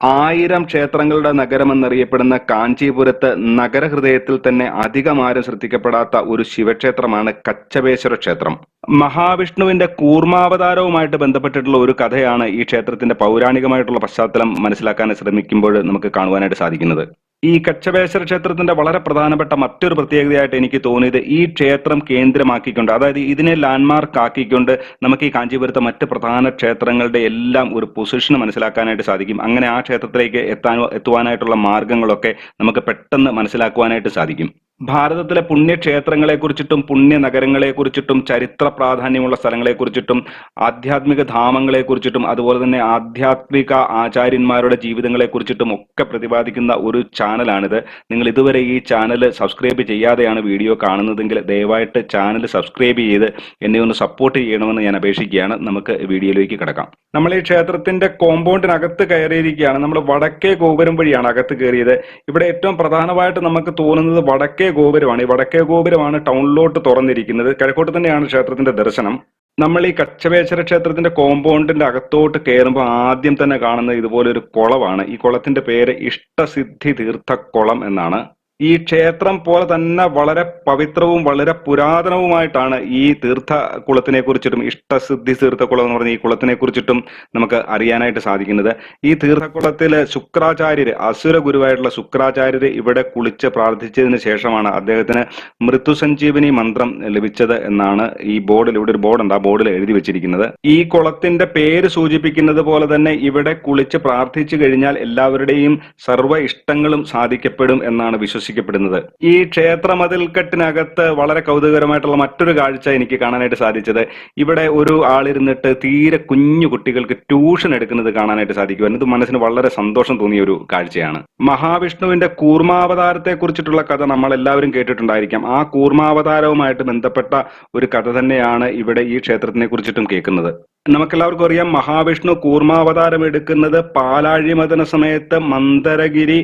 ആയിരം ക്ഷേത്രങ്ങളുടെ നഗരമെന്നറിയപ്പെടുന്ന കാഞ്ചീപുരത്ത് നഗരഹൃദയത്തിൽ തന്നെ അധികം ആരും ശ്രദ്ധിക്കപ്പെടാത്ത ഒരു ശിവക്ഷേത്രമാണ് കച്ചപേശ്വര ക്ഷേത്രം. മഹാവിഷ്ണുവിന്റെ കൂർമാവതാരവുമായിട്ട് ബന്ധപ്പെട്ടിട്ടുള്ള ഒരു കഥയാണ് ഈ ക്ഷേത്രത്തിന്റെ പൗരാണികമായിട്ടുള്ള പശ്ചാത്തലം മനസ്സിലാക്കാൻ ശ്രമിക്കുമ്പോൾ നമുക്ക് കാണുവാനായിട്ട് സാധിക്കുന്നത്. ഈ കച്ചപേശ്വര ക്ഷേത്രത്തിന്റെ വളരെ പ്രധാനപ്പെട്ട മറ്റൊരു പ്രത്യേകതയായിട്ട് എനിക്ക് തോന്നിയത് ഈ ക്ഷേത്രം കേന്ദ്രമാക്കിക്കൊണ്ട് അതായത് ഇതിനെ ലാൻഡ്മാർക്ക് ആക്കിക്കൊണ്ട് നമുക്ക് ഈ കാഞ്ചീപുരത്തെ മറ്റ് പ്രധാന ക്ഷേത്രങ്ങളുടെ എല്ലാം ഒരു പൊസിഷൻ മനസ്സിലാക്കാനായിട്ട് സാധിക്കും. അങ്ങനെ ആ ക്ഷേത്രത്തിലേക്ക് എത്താൻ എത്തുവാനായിട്ടുള്ള മാർഗങ്ങളൊക്കെ നമുക്ക് പെട്ടെന്ന് മനസ്സിലാക്കുവാനായിട്ട് സാധിക്കും. ഭാരതത്തിലെ പുണ്യക്ഷേത്രങ്ങളെ കുറിച്ചിട്ടും പുണ്യ നഗരങ്ങളെ കുറിച്ചിട്ടും ചരിത്ര പ്രാധാന്യമുള്ള സ്ഥലങ്ങളെ കുറിച്ചിട്ടും ആധ്യാത്മിക ധാമങ്ങളെ കുറിച്ചിട്ടും അതുപോലെ തന്നെ ആധ്യാത്മിക ആചാര്യന്മാരുടെ ജീവിതങ്ങളെ കുറിച്ചിട്ടും ഒക്കെ പ്രതിപാദിക്കുന്ന ഒരു ചാനലാണിത്. നിങ്ങൾ ഇതുവരെ ഈ ചാനൽ സബ്സ്ക്രൈബ് ചെയ്യാതെയാണ് വീഡിയോ കാണുന്നതെങ്കിൽ ദയവായിട്ട് ചാനൽ സബ്സ്ക്രൈബ് ചെയ്ത് എന്നെ ഒന്ന് സപ്പോർട്ട് ചെയ്യണമെന്ന് ഞാൻ അപേക്ഷിക്കുകയാണ്. നമുക്ക് വീഡിയോയിലേക്ക് കിടക്കാം. നമ്മൾ ഈ ക്ഷേത്രത്തിന്റെ കോമ്പൗണ്ടിനകത്ത് കയറിയിരിക്കുകയാണ്. നമ്മൾ വടക്കേ ഗോപുരം വഴിയാണ് അകത്ത് കയറിയത്. ഇവിടെ ഏറ്റവും പ്രധാനമായിട്ട് നമുക്ക് തോന്നുന്നത് വടക്കേ ഗോപുരമാണ്. ഈ വടക്കേ ഗോപുരമാണ് ടൗണിലോട്ട് തുറന്നിരിക്കുന്നത്. കിഴക്കോട്ട് തന്നെയാണ് ക്ഷേത്രത്തിന്റെ ദർശനം. നമ്മൾ ഈ കച്ചവേശ്വര ക്ഷേത്രത്തിന്റെ കോമ്പൗണ്ടിന്റെ അകത്തോട്ട് കയറുമ്പോൾ ആദ്യം തന്നെ കാണുന്നത് ഇതുപോലെ ഒരു കുളമാണ്. ഈ കുളത്തിന്റെ പേര് ഇഷ്ടസിദ്ധി തീർത്ഥ കുളം എന്നാണ്. ഈ ക്ഷേത്രം പോലെ തന്നെ വളരെ പവിത്രവും വളരെ പുരാതനവുമായിട്ടാണ് ഈ തീർത്ഥ കുളത്തിനെ കുറിച്ചിട്ടും ഇഷ്ടസിദ്ധി തീർത്ഥക്കുളം എന്ന് പറഞ്ഞ ഈ കുളത്തിനെ കുറിച്ചിട്ടും നമുക്ക് അറിയാനായിട്ട് സാധിക്കുന്നത്. ഈ തീർത്ഥക്കുളത്തിൽ ശുക്രാചാര്യര് അസുര ഗുരുവായിട്ടുള്ള ശുക്രാചാര്യര് ഇവിടെ കുളിച്ച് പ്രാർത്ഥിച്ചതിന് ശേഷമാണ് അദ്ദേഹത്തിന് മൃത്യുസഞ്ജീവനി മന്ത്രം ലഭിച്ചത് എന്നാണ് ഈ ബോർഡിൽ ഇവിടെ ഒരു ബോർഡുണ്ട് ആ ബോർഡിൽ എഴുതി വെച്ചിരിക്കുന്നത്. ഈ കുളത്തിന്റെ പേര് സൂചിപ്പിക്കുന്നത് പോലെ തന്നെ ഇവിടെ കുളിച്ച് പ്രാർത്ഥിച്ചു കഴിഞ്ഞാൽ എല്ലാവരുടെയും സർവ ഇഷ്ടങ്ങളും സാധിക്കപ്പെടും എന്നാണ് വിശ്വസിക്കപ്പെടുന്നത് ഈ ക്ഷേത്ര മതിൽക്കെട്ടിനകത്ത് വളരെ കൗതുകകരമായിട്ടുള്ള മറ്റൊരു കാഴ്ച എനിക്ക് കാണാനായിട്ട് സാധിച്ചത്. ഇവിടെ ഒരു ആളിരുന്നിട്ട് തീരെ കുഞ്ഞു കുട്ടികൾക്ക് ട്യൂഷൻ എടുക്കുന്നത് കാണാനായിട്ട് സാധിക്കുമായിരുന്നു ഇത് മനസ്സിന് വളരെ സന്തോഷം തോന്നിയ ഒരു കാഴ്ചയാണ്. മഹാവിഷ്ണുവിന്റെ കൂർമാവതാരത്തെ കുറിച്ചിട്ടുള്ള കഥ നമ്മൾ എല്ലാവരും കേട്ടിട്ടുണ്ടായിരിക്കാം. ആ കൂർമാവതാരവുമായിട്ട് ബന്ധപ്പെട്ട ഒരു കഥ തന്നെയാണ് ഇവിടെ ഈ ക്ഷേത്രത്തിനെ കുറിച്ചിട്ടും കേൾക്കുന്നത്. നമുക്കെല്ലാവർക്കും അറിയാം മഹാവിഷ്ണു കൂർമാവതാരം എടുക്കുന്നത് പാലാഴിമതന സമയത്ത് മന്ദരഗിരി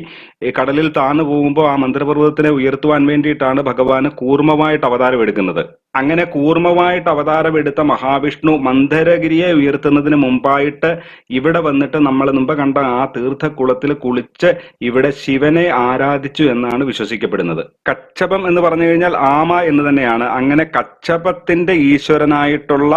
കടലിൽ താന്നു പോകുമ്പോൾ ആ മന്ത്രപർവതത്തിനെ ഉയർത്തുവാൻ വേണ്ടിയിട്ടാണ് ഭഗവാന് കൂർമ്മമായിട്ട് അവതാരം എടുക്കുന്നത്. അങ്ങനെ കൂർമ്മമായിട്ട് അവതാരം എടുത്ത മഹാവിഷ്ണു മന്ദരഗിരിയെ ഉയർത്തുന്നതിന് മുമ്പായിട്ട് ഇവിടെ വന്നിട്ട് നമ്മൾ മുമ്പ് കണ്ട ആ തീർത്ഥക്കുളത്തിൽ കുളിച്ച് ഇവിടെ ശിവനെ ആരാധിച്ചു എന്നാണ് വിശ്വസിക്കപ്പെടുന്നത്. കച്ചപം എന്ന് പറഞ്ഞു കഴിഞ്ഞാൽ ആമ എന്ന് തന്നെയാണ്. അങ്ങനെ കച്ചപത്തിന്റെ ഈശ്വരനായിട്ടുള്ള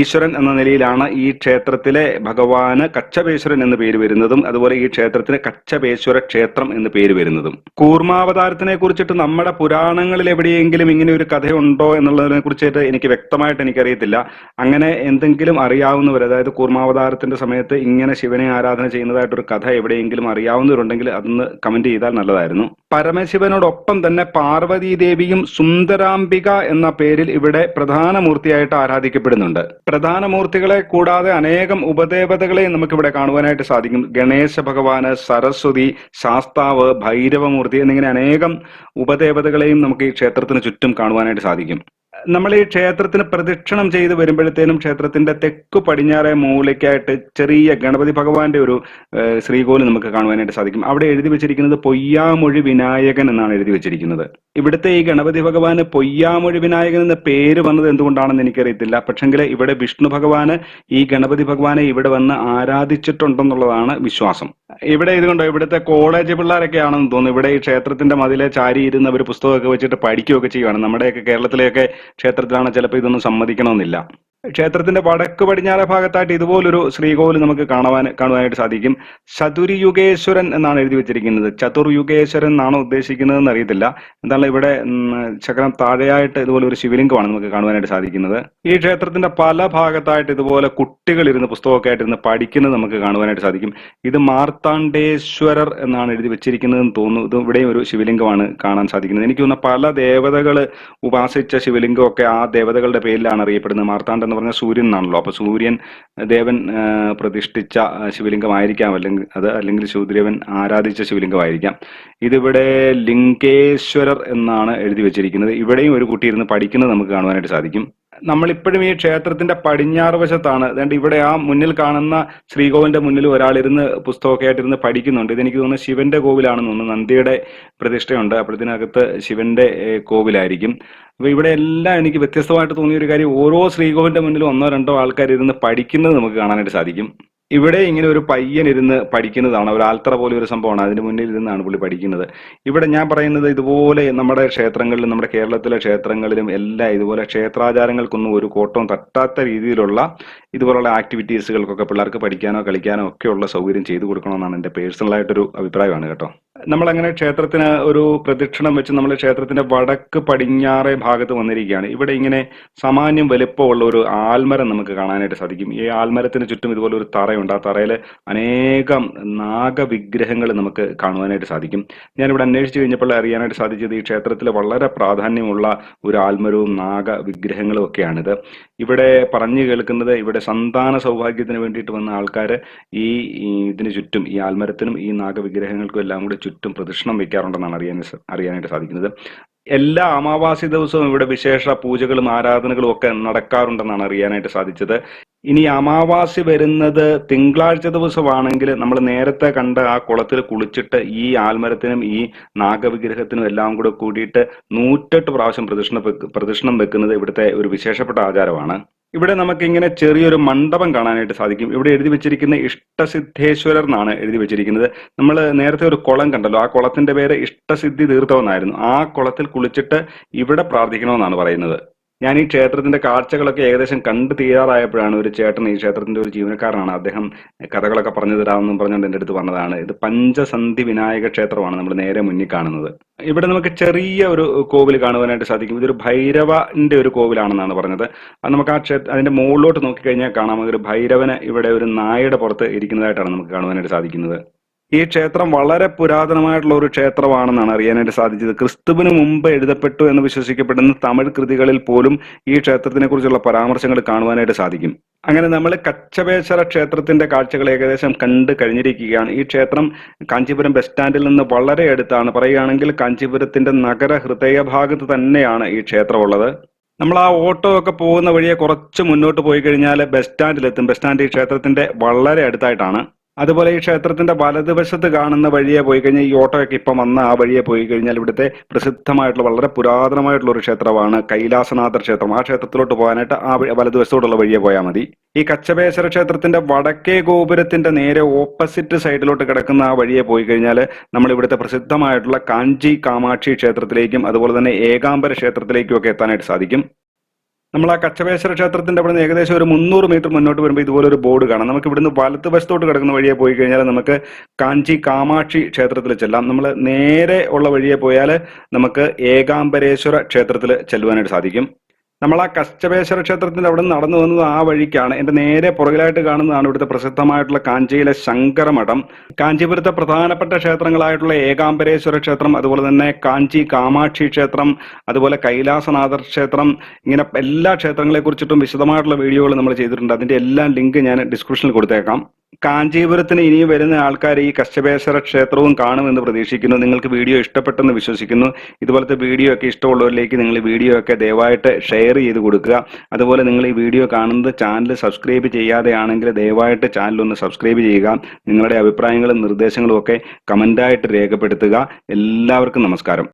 ഈശ്വരൻ എന്ന നിലയിലാണ് ഈ ക്ഷേത്രത്തിലെ ഭഗവാന് കച്ചപേശ്വരൻ എന്ന് പേര് വരുന്നതും അതുപോലെ ഈ ക്ഷേത്രത്തിന് കച്ചപേശ്വര ക്ഷേത്രം എന്ന് പേര് വരുന്നതും. കൂർമാവതാരത്തിനെ കുറിച്ചിട്ട് നമ്മുടെ പുരാണങ്ങളിൽ എവിടെയെങ്കിലും ഇങ്ങനെ ഒരു കഥയുണ്ടോ എന്നുള്ളതിനെ കുറിച്ചിട്ട് എനിക്ക് വ്യക്തമായിട്ട് എനിക്കറിയത്തില്ല. അങ്ങനെ എന്തെങ്കിലും അറിയാവുന്നവർ അതായത് കൂർമാവതാരത്തിന്റെ സമയത്ത് ഇങ്ങനെ ശിവനെ ആരാധന ചെയ്യുന്നതായിട്ടൊരു കഥ എവിടെയെങ്കിലും അറിയാവുന്നവരുണ്ടെങ്കിൽ അതൊന്ന് കമന്റ് ചെയ്താൽ നല്ലതായിരുന്നു. പരമശിവനോടൊപ്പം തന്നെ പാർവതി ദേവിയും സുന്ദരാംബിക എന്ന പേരിൽ ഇവിടെ പ്രധാന മൂർത്തിയായിട്ട് ആരാധിക്കപ്പെടുന്നുണ്ട്. പ്രധാന മൂർത്തികളെ കൂടാതെ അനേകം ഉപദേവതകളെ നമുക്ക് ഇവിടെ കാണുവാനായിട്ട് സാധിക്കും. ഗണേശ ഭഗവാന് സരസ്വതി ശാസ്താവ് ഭൈരവമൂർത്തി എന്നിങ്ങനെ അനേകം ഉപദേവതകളെയും നമുക്ക് ഈ ക്ഷേത്രത്തിന് ചുറ്റും കാണുവാനായിട്ട് സാധിക്കും. നമ്മൾ ഈ ക്ഷേത്രത്തിന് പ്രദക്ഷിണം ചെയ്ത് വരുമ്പോഴത്തേനും ക്ഷേത്രത്തിന്റെ തെക്കു പടിഞ്ഞാറെ മൂലയ്ക്കായിട്ട് ചെറിയ ഗണപതി ഭഗവാന്റെ ഒരു ശ്രീകോൽ നമുക്ക് കാണുവാനായിട്ട് സാധിക്കും. അവിടെ എഴുതി വെച്ചിരിക്കുന്നത് പൊയ്യാമൊഴി വിനായകൻ എന്നാണ് എഴുതി വെച്ചിരിക്കുന്നത്. ഇവിടുത്തെ ഈ ഗണപതി ഭഗവാന് പൊയ്യാമൊഴി വിനായകൻ എന്ന പേര് വന്നത് എന്തുകൊണ്ടാണെന്ന് എനിക്കറിയത്തില്ല. പക്ഷെങ്കിൽ ഇവിടെ വിഷ്ണു ഭഗവാന് ഈ ഗണപതി ഭഗവാനെ ഇവിടെ വന്ന് ആരാധിച്ചിട്ടുണ്ടെന്നുള്ളതാണ് വിശ്വാസം. ഇവിടെ ഇതുകൊണ്ടോ ഇവിടുത്തെ കോളേജ് പിള്ളേരൊക്കെ ആണെന്ന് തോന്നുന്നു. ഇവിടെ ഈ ക്ഷേത്രത്തിന്റെ മതിലെ ചാരി ഇരുന്ന് അവർ പുസ്തകമൊക്കെ വെച്ചിട്ട് പഠിക്കുകയൊക്കെ ചെയ്യുവാണ്. നമ്മുടെയൊക്കെ കേരളത്തിലെയൊക്കെ ക്ഷേത്രത്തിലാണ് ചിലപ്പോൾ ഇതൊന്നും സമ്മതിക്കണമെന്നില്ല. ക്ഷേത്രത്തിന്റെ വടക്ക് പടിഞ്ഞാറ് ഭാഗത്തായിട്ട് ഇതുപോലൊരു ശ്രീകോവിൽ നമുക്ക് കാണുവാൻ കാണുവാനായിട്ട് സാധിക്കും. ചതുർയുഗേശ്വരൻ എന്നാണ് എഴുതി വെച്ചിരിക്കുന്നത്. ചതുർയുഗേശ്വരൻ എന്നാണോ ഉദ്ദേശിക്കുന്നതെന്ന് അറിയത്തില്ല. എന്താണ് ഇവിടെ ചക്രം താഴെയായിട്ട് ഇതുപോലെ ഒരു ശിവലിംഗമാണ് നമുക്ക് കാണുവാനായിട്ട് സാധിക്കുന്നത്. ഈ ക്ഷേത്രത്തിന്റെ പല ഭാഗത്തായിട്ട് ഇതുപോലെ കുട്ടികൾ ഇരുന്ന് പുസ്തകമൊക്കെ ആയിട്ട് ഇരുന്ന് പഠിക്കുന്നത് നമുക്ക് കാണുവാനായിട്ട് സാധിക്കും. ഇത് മാർത്താണ്ഡേശ്വരർ എന്നാണ് എഴുതി വെച്ചിരിക്കുന്നതെന്ന് തോന്നുന്നു. ഇത് ഇവിടെയും ഒരു ശിവലിംഗമാണ് കാണാൻ സാധിക്കുന്നത്. എനിക്ക് തോന്നുന്ന പല ദേവതകൾ ഉപാസിച്ച ശിവലിംഗമൊക്കെ ആ ദേവതകളുടെ പേരിലാണ് അറിയപ്പെടുന്നത്. മാർത്താണ്ഡ എന്ന് പറഞ്ഞാൽ സൂര്യൻ എന്നാണല്ലോ. അപ്പൊ സൂര്യൻ ദേവൻ പ്രതിഷ്ഠിച്ച ശിവലിംഗമായിരിക്കാം. അല്ലെങ്കിൽ അത് അല്ലെങ്കിൽ ശൂദ്രേവൻ ആരാധിച്ച ശിവലിംഗമായിരിക്കാം. ഇതിവിടെ ലിംഗേശ്വരർ എന്നാണ് എഴുതി വെച്ചിരിക്കുന്നത്. ഇവിടെയും ഒരു കുട്ടി ഇരുന്ന് പഠിക്കുന്നത് നമുക്ക് കാണുവാനായിട്ട് സാധിക്കും. നമ്മളിപ്പോഴും ഈ ക്ഷേത്രത്തിന്റെ പടിഞ്ഞാറ് വശത്താണ്. അതുകൊണ്ട് ഇവിടെ ആ മുന്നിൽ കാണുന്ന ശ്രീകോവിലിന്റെ മുന്നിൽ ഒരാളിരുന്ന് പുസ്തകമൊക്കെ ആയിട്ടിരുന്ന് പഠിക്കുന്നുണ്ട്. ഇതെനിക്ക് തോന്നുന്നു ശിവന്റെ കോവിലാണെന്ന് തോന്നുന്നു. നന്ദിയുടെ പ്രതിഷ്ഠയുണ്ട്. അപ്പോഴത്തിനകത്ത് ശിവന്റെ കോവിലായിരിക്കും. അപ്പൊ ഇവിടെ എല്ലാം എനിക്ക് വ്യത്യസ്തമായിട്ട് തോന്നിയ ഒരു കാര്യം ഓരോ ശ്രീകോവിലിന്റെ മുന്നിൽ ഒന്നോ രണ്ടോ ആൾക്കാർ ഇരുന്ന് പഠിക്കുന്നത് നമുക്ക് കാണാനായിട്ട് സാധിക്കും. ഇവിടെ ഇങ്ങനെ ഒരു പയ്യൻ ഇരുന്ന് പഠിക്കുന്നതാണ് ഒരു ആൽത്തറ പോലെ ഒരു സംഭവമാണ്. അതിന് മുന്നിൽ ഇരുന്നാണ് പുള്ളി പഠിക്കുന്നത്. ഇവിടെ ഞാൻ പറയുന്നത് ഇതുപോലെ നമ്മുടെ ക്ഷേത്രങ്ങളിലും നമ്മുടെ കേരളത്തിലെ ക്ഷേത്രങ്ങളിലും എല്ലാം ഇതുപോലെ ക്ഷേത്രാചാരങ്ങൾക്കൊന്നും ഒരു കോട്ടവും തട്ടാത്ത രീതിയിലുള്ള ഇതുപോലുള്ള ആക്ടിവിറ്റീസുകൾക്കൊക്കെ പിള്ളേർക്ക് പഠിക്കാനോ കളിക്കാനോ ഒക്കെയുള്ള സൗകര്യം ചെയ്തു കൊടുക്കണമെന്നാണ് എന്റെ പേഴ്സണലായിട്ടൊരു അഭിപ്രായമാണ് കേട്ടോ. നമ്മളങ്ങനെ ക്ഷേത്രത്തിന് ഒരു പ്രദക്ഷിണം വെച്ച് നമ്മൾ ക്ഷേത്രത്തിന്റെ വടക്ക് പടിഞ്ഞാറേ ഭാഗത്ത് വന്നിരിക്കുകയാണ്. ഇവിടെ ഇങ്ങനെ സാമാന്യം വലുപ്പമുള്ള ഒരു ആൽമരം നമുക്ക് കാണാനായിട്ട് സാധിക്കും. ഈ ആൽമരത്തിന് ചുറ്റും ഇതുപോലെ ഒരു തറയുണ്ട്. ആ തറയിൽ അനേകം നാഗവിഗ്രഹങ്ങൾ നമുക്ക് കാണുവാനായിട്ട് സാധിക്കും. ഞാനിവിടെ അന്വേഷിച്ച് കഴിഞ്ഞപ്പോൾ അറിയാനായിട്ട് സാധിച്ചത് ഈ ക്ഷേത്രത്തിൽ വളരെ പ്രാധാന്യമുള്ള ഒരു ആൽമരവും നാഗ വിഗ്രഹങ്ങളും ഒക്കെയാണിത്. ഇവിടെ പറഞ്ഞു കേൾക്കുന്നത് ഇവിടെ സന്താന സൗഭാഗ്യത്തിന് വേണ്ടിയിട്ട് വന്ന ആൾക്കാർ ഈ ഇതിന് ചുറ്റും ഈ ആൽമരത്തിനും ഈ നാഗവിഗ്രഹങ്ങൾക്കും എല്ലാം കൂടി ചുറ്റും പ്രദക്ഷിണം വയ്ക്കാറുണ്ടെന്നാണ് അറിയാൻ അറിയാനായിട്ട് സാധിക്കുന്നത്. എല്ലാ അമാവാസി ദിവസവും ഇവിടെ വിശേഷ പൂജകളും ആരാധനകളും ഒക്കെ നടക്കാറുണ്ടെന്നാണ് അറിയാനായിട്ട് സാധിച്ചത്. ഇനി അമാവാസി വരുന്നത് തിങ്കളാഴ്ച ദിവസമാണെങ്കിൽ നമ്മൾ നേരത്തെ കണ്ട ആ കുളത്തിൽ കുളിച്ചിട്ട് ഈ ആൽമരത്തിനും ഈ നാഗവിഗ്രഹത്തിനും എല്ലാം കൂടെ കൂടിയിട്ട് നൂറ്റെട്ട് പ്രാവശ്യം പ്രദക്ഷിണ പ്രദക്ഷിണം വെക്കുന്നത് ഇവിടുത്തെ ഒരു വിശേഷപ്പെട്ട ആചാരമാണ്. ഇവിടെ നമുക്ക് ഇങ്ങനെ ചെറിയൊരു മണ്ഡപം കാണാനായിട്ട് സാധിക്കും. ഇവിടെ എഴുതി വെച്ചിരിക്കുന്ന ഇഷ്ടസിദ്ധേശ്വരർ എന്നാണ് എഴുതി വെച്ചിരിക്കുന്നത്. നമ്മൾ നേരത്തെ ഒരു കുളം കണ്ടല്ലോ. ആ കുളത്തിന്റെ പേര് ഇഷ്ടസിദ്ധി തീർത്ഥം എന്നായിരുന്നു ആ കുളത്തിൽ കുളിച്ചിട്ട് ഇവിടെ പ്രാർത്ഥിക്കണമെന്നാണ് പറയുന്നത്. ഞാൻ ഈ ക്ഷേത്രത്തിന്റെ കാഴ്ചകളൊക്കെ ഏകദേശം കണ്ടു തീരാറായപ്പോഴാണ് ഒരു ചേട്ടൻ ഈ ക്ഷേത്രത്തിന്റെ ഒരു ജീവനക്കാരനാണ്. അദ്ദേഹം കഥകളൊക്കെ പറഞ്ഞു തരാമെന്നും പറഞ്ഞുകൊണ്ട് എന്റെ അടുത്ത് വന്നതാണ്. ഇത് പഞ്ചസന്ധി വിനായക ക്ഷേത്രമാണ് നമ്മൾ നേരെ മുന്നിൽ കാണുന്നത്. ഇവിടെ നമുക്ക് ചെറിയ ഒരു കോവിൽ കാണുവാനായിട്ട് സാധിക്കും. ഇതൊരു ഭൈരവന്റെ ഒരു കോവിലാണെന്നാണ് പറഞ്ഞത്. അത് നമുക്ക് ആ ക്ഷേത്ര അതിന്റെ മുകളിലോട്ട് നോക്കിക്കഴിഞ്ഞാൽ കാണാം. ഒരു ഭൈരവന് ഇവിടെ ഒരു നായയുടെ പുറത്ത് ഇരിക്കുന്നതായിട്ടാണ് നമുക്ക് കാണുവാനായിട്ട് സാധിക്കുന്നത്. ഈ ക്ഷേത്രം വളരെ പുരാതനമായിട്ടുള്ള ഒരു ക്ഷേത്രമാണെന്നാണ് അറിയാനായിട്ട് സാധിച്ചത്. ക്രിസ്തുവിന് മുമ്പ് എഴുതപ്പെട്ടു എന്ന് വിശ്വസിക്കപ്പെടുന്ന തമിഴ് കൃതികളിൽ പോലും ഈ ക്ഷേത്രത്തിനെ കുറിച്ചുള്ള പരാമർശങ്ങൾ കാണുവാനായിട്ട് സാധിക്കും. അങ്ങനെ നമ്മൾ കച്ചപേശ്വര ക്ഷേത്രത്തിന്റെ കാഴ്ചകൾ ഏകദേശം കണ്ട് കഴിഞ്ഞിരിക്കുകയാണ്. ഈ ക്ഷേത്രം കാഞ്ചീപുരം ബസ് സ്റ്റാൻഡിൽ നിന്ന് വളരെ അടുത്താണ്. പറയുകയാണെങ്കിൽ കാഞ്ചീപുരത്തിന്റെ നഗര ഹൃദയഭാഗത്ത് തന്നെയാണ് ഈ ക്ഷേത്രമുള്ളത്. നമ്മൾ ആ ഓട്ടോ ഒക്കെ പോകുന്ന വഴിയെ കുറച്ച് മുന്നോട്ട് പോയി കഴിഞ്ഞാൽ ബസ് സ്റ്റാൻഡിലെത്തും. ബസ് സ്റ്റാൻഡ് ഈ ക്ഷേത്രത്തിന്റെ വളരെ അടുത്തായിട്ടാണ്. അതുപോലെ ഈ ക്ഷേത്രത്തിന്റെ വലതുവശത്ത് കാണുന്ന വഴിയെ പോയി കഴിഞ്ഞാൽ ഈ ഓട്ടോയൊക്കെ ഇപ്പം വന്ന ആ വഴിയെ പോയി കഴിഞ്ഞാൽ ഇവിടുത്തെ പ്രസിദ്ധമായിട്ടുള്ള വളരെ പുരാതനമായിട്ടുള്ള ഒരു ക്ഷേത്രമാണ് കൈലാസനാഥ ക്ഷേത്രം. ആ ക്ഷേത്രത്തിലോട്ട് പോകാനായിട്ട് ആ വലതുവശത്തോടുള്ള വഴിയെ പോയാൽ മതി. ഈ കച്ചപേശ്വര ക്ഷേത്രത്തിന്റെ വടക്കേ ഗോപുരത്തിന്റെ നേരെ ഓപ്പോസിറ്റ് സൈഡിലോട്ട് കിടക്കുന്ന ആ വഴിയെ പോയി കഴിഞ്ഞാൽ നമ്മൾ ഇവിടുത്തെ പ്രസിദ്ധമായിട്ടുള്ള കാഞ്ചി കാമാക്ഷി ക്ഷേത്രത്തിലേക്കും അതുപോലെ തന്നെ ഏകാംബര ക്ഷേത്രത്തിലേക്കും ഒക്കെ എത്താനായിട്ട് സാധിക്കും. നമ്മൾ ആ കച്ചപേശ്വര ക്ഷേത്രത്തിന്റെ അവിടെ നിന്ന് ഏകദേശം ഒരു മുന്നൂറ് മീറ്റർ മുന്നോട്ട് വരുമ്പോൾ ഇതുപോലെ ഒരു ബോർഡ് കാണാം. നമുക്ക് ഇവിടുന്ന് വലത്ത് വശത്തോട്ട് കിടക്കുന്ന വഴിയെ പോയി കഴിഞ്ഞാൽ നമുക്ക് കാഞ്ചി കാമാക്ഷി ക്ഷേത്രത്തിൽ ചെല്ലാം. നമ്മൾ നേരെ ഉള്ള വഴിയെ പോയാൽ നമുക്ക് ഏകാംബരേശ്വര ക്ഷേത്രത്തിൽ ചെല്ലുവാനായിട്ട് സാധിക്കും. നമ്മൾ ആ കച്ചപേശ്വര ക്ഷേത്രത്തിന്റെ അവിടെ നടന്നു വന്നത് ആ വഴിക്കാണ്. എന്റെ നേരെ പുറകിലായിട്ട് കാണുന്നതാണ് ഇവിടുത്തെ പ്രസിദ്ധമായിട്ടുള്ള കാഞ്ചിയിലെ ശങ്കരമഠം. കാഞ്ചീപുരത്തെ പ്രധാനപ്പെട്ട ക്ഷേത്രങ്ങളായിട്ടുള്ള ഏകാംബരേശ്വര ക്ഷേത്രം അതുപോലെ തന്നെ കാഞ്ചി കാമാക്ഷി ക്ഷേത്രം അതുപോലെ കൈലാസനാഥ ക്ഷേത്രം ഇങ്ങനെ എല്ലാ ക്ഷേത്രങ്ങളെ കുറിച്ചിട്ടും വിശദമായിട്ടുള്ള വീഡിയോകൾ നമ്മൾ ചെയ്തിട്ടുണ്ട്. അതിന്റെ എല്ലാ ലിങ്ക് ഞാൻ ഡിസ്ക്രിപ്ഷനിൽ കൊടുത്തേക്കാം. കാഞ്ചീപുരത്തിന് ഇനി വരുന്ന ആൾക്കാർ ഈ കശ്യപേശ്വര ക്ഷേത്രവും കാണുമെന്ന് പ്രതീക്ഷിക്കുന്നു. നിങ്ങൾക്ക് വീഡിയോ ഇഷ്ടപ്പെട്ടെന്ന് വിശ്വസിക്കുന്നു. ഇതുപോലത്തെ വീഡിയോ ഒക്കെ ഇഷ്ടമുള്ളവരിലേക്ക് നിങ്ങൾ വീഡിയോ ഒക്കെ ദയവായിട്ട് ചെയ്ത് കൊടുക്കുക. അതുപോലെ നിങ്ങൾ ഈ വീഡിയോ കാണുന്നത് ചാനൽ സബ്സ്ക്രൈബ് ചെയ്യാതെയാണെങ്കിൽ ദയവായിട്ട് ചാനൽ ഒന്ന് സബ്സ്ക്രൈബ് ചെയ്യുക. നിങ്ങളുടെ അഭിപ്രായങ്ങളും നിർദ്ദേശങ്ങളും ഒക്കെ കമന്റായിട്ട് രേഖപ്പെടുത്തുക. എല്ലാവർക്കും നമസ്കാരം.